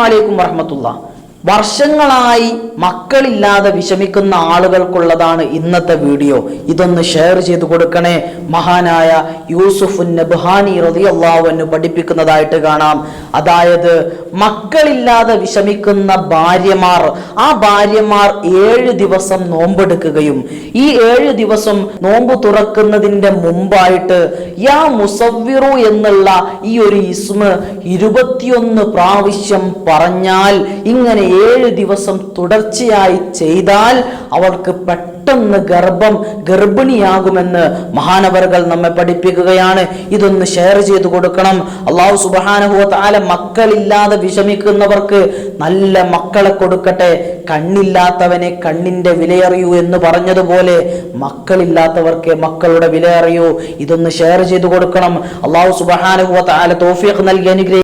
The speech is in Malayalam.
വലൈക്കും വറഹമത്തുള്ള വർഷങ്ങളായി മക്കളില്ലാതെ വിഷമിക്കുന്ന ആളുകൾക്കുള്ളതാണ് ഇന്നത്തെ വീഡിയോ. ഇതൊന്ന് ഷെയർ ചെയ്ത് കൊടുക്കണേ. മഹാനായ യൂസുഫ് നബ്ഹാനി റളിയല്ലാഹു പഠിപ്പിക്കുന്നതായിട്ട് കാണാം. അതായത് മക്കളില്ലാതെ വിഷമിക്കുന്ന ഭാര്യമാർ ആ ഭാര്യമാർ ഏഴ് ദിവസം നോമ്പെടുക്കുകയും ഈ ഏഴ് ദിവസം നോമ്പ് തുറക്കുന്നതിന്റെ മുമ്പായിട്ട് യാ മുസവ്വിറു എന്നുള്ള ഈ ഒരു ഇസ്മ ഇരുപത്തിയൊന്ന് പ്രാവശ്യം പറഞ്ഞാൽ ഇങ്ങനെ ഏഴ് ദിവസം തുടർച്ചയായി ചെയ്താൽ അവൾക്ക് പെട്ടെന്ന് ഗർഭം ഗർഭിണിയാകുമെന്ന് മഹാനവറുകൾ നമ്മെ പഠിപ്പിക്കുകയാണ്. ഇതൊന്ന് ഷെയർ ചെയ്തു കൊടുക്കണം. അള്ളാഹു സുബാനഹുവ താല മക്കളില്ലാതെ വിഷമിക്കുന്നവർക്ക് നല്ല മക്കളെ കൊടുക്കട്ടെ. കണ്ണില്ലാത്തവനെ കണ്ണിന്റെ വിലയറിയൂ എന്ന് പറഞ്ഞതുപോലെ മക്കളില്ലാത്തവർക്ക് മക്കളുടെ വിലയറിയൂ. ഇതൊന്ന് ഷെയർ ചെയ്തു കൊടുക്കണം. അള്ളാഹു സുബഹാനുഭവത്താല താല തോഫിയക്ക് നൽകി അനുഗ്രഹിക്കും